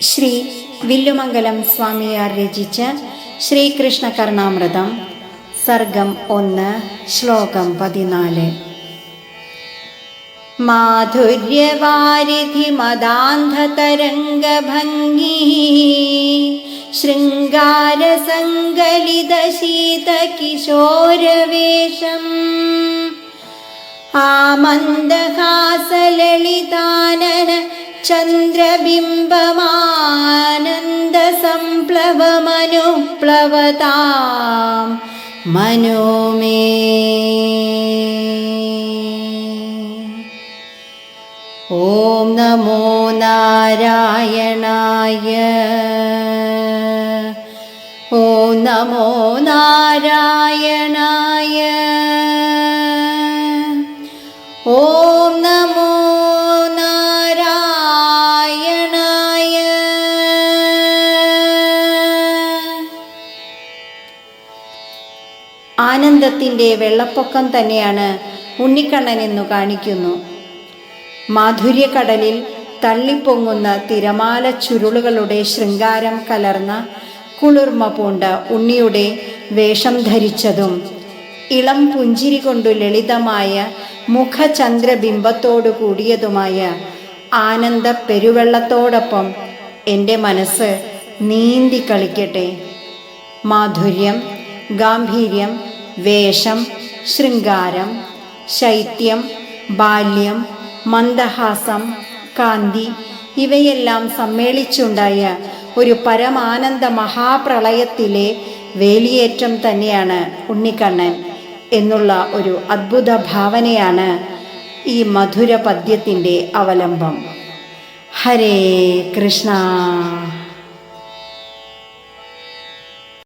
ശ്രീ വില്ലുമംഗലം സ്വാമിയാർ രചിച്ച ശ്രീകൃഷ്ണ കർണാമൃതം സർഗം ഒന്ന് ശ്ലോകം പതിനാല്. മാധുര്യവാരിധി മദാന്ധതരംഗഭംഗി ശൃംഗാരസങ്കലിതശീതകിശോരവേഷം ആമന്ദഹാസലളിതാനന ചന്ദ്രബിംബമാനന്ദസംപ്ലവമനുപ്ലവതാം മനോമേ ഓം നമോ നാരായണായ ഓം നമോ നാരായണായ ഓ ആനന്ദത്തിന്റെ വെള്ളപ്പൊക്കം തന്നെയാണ് ഉണ്ണിക്കണ്ണൻ എന്നു കാണിക്കുന്നു. മാധുര്യക്കടലിൽ തള്ളിപ്പൊങ്ങുന്ന തിരമാല ചുരുളുകളുടെ ശൃംഗാരം കലർന്ന കുളിർമ പൂണ്ട ഉണ്ണിയുടെ വേഷം ധരിച്ചതും ഇളം പുഞ്ചിരി കൊണ്ടു ലളിതമായ മുഖചന്ദ്രബിംബത്തോടു കൂടിയതുമായ ആനന്ദ പെരുവെള്ളത്തോടൊപ്പം എന്റെ മനസ്സ് നീന്തി കളിക്കട്ടെ. മാധുര്യം ഗാംഭീര്യം വേഷം ശൃംഗാരം ശൈത്യം ബാല്യം മന്ദഹാസം കാന്തി ഇവയെല്ലാം സമ്മേളിച്ചുണ്ടായ ഒരു പരമാനന്ദ മഹാപ്രളയത്തിലെ വേലിയേറ്റം തന്നെയാണ് ഉണ്ണിക്കണ്ണൻ എന്നുള്ള ഒരു അദ്ഭുത ഭാവനയാണ് ഈ മധുര പദ്യത്തിന്റെ അവലംബം. ഹരേ കൃഷ്ണ.